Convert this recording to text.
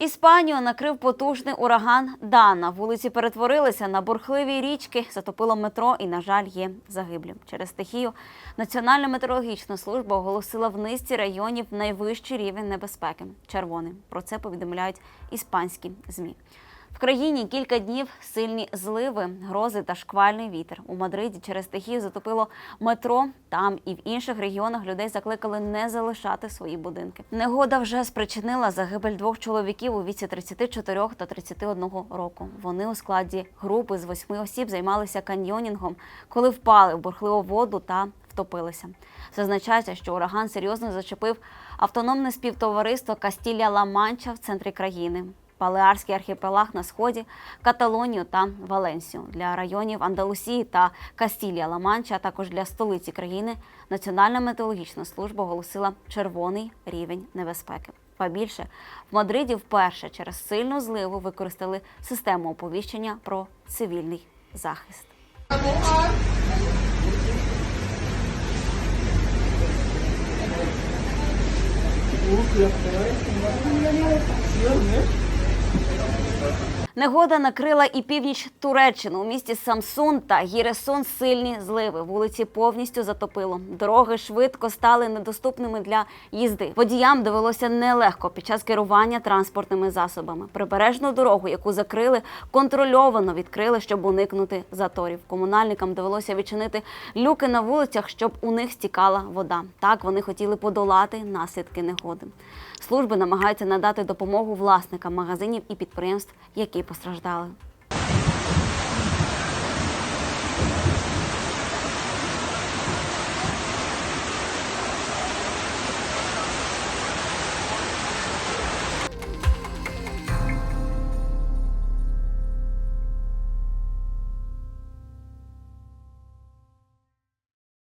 Іспанію накрив потужний ураган Дана. Вулиці перетворилися на бурхливі річки, затопило метро і, на жаль, є загиблі. Через стихію Національна метеорологічна служба оголосила в низці районів найвищий рівень небезпеки червоний. Про це повідомляють іспанські змі. В країні кілька днів сильні зливи, грози та шквальний вітер. У Мадриді через стихію затопило метро. Там і в інших регіонах людей закликали не залишати свої будинки. Негода вже спричинила загибель двох чоловіків у віці 34 та 31 року. Вони у складі групи з восьми осіб займалися каньйонінгом, коли впали в бурхливу воду та втопилися. Зазначається, що ураган серйозно зачепив автономне співтовариство Кастілля Ла-Манча в центрі країни. Балеарський архіпелаг на сході, Каталонію та Валенсію для районів Андалусії та Кастілія Ла-Манча, а також для столиці країни Національна метеорологічна служба оголосила червоний рівень небезпеки. Па більше в Мадриді вперше через сильну зливу використали систему оповіщення про цивільний захист. Uh, Негода накрила і північ Туреччини. У місті Самсун та Гіресон сильні зливи. Вулиці повністю затопило. Дороги швидко стали недоступними для їзди. Водіям довелося нелегко під час керування транспортними засобами. Прибережну дорогу, яку закрили, контрольовано відкрили, щоб уникнути заторів. Комунальникам довелося відчинити люки на вулицях, щоб у них стікала вода. Так вони хотіли подолати наслідки негоди. Служби намагаються надати допомогу власникам магазинів і підприємств, які постраждали.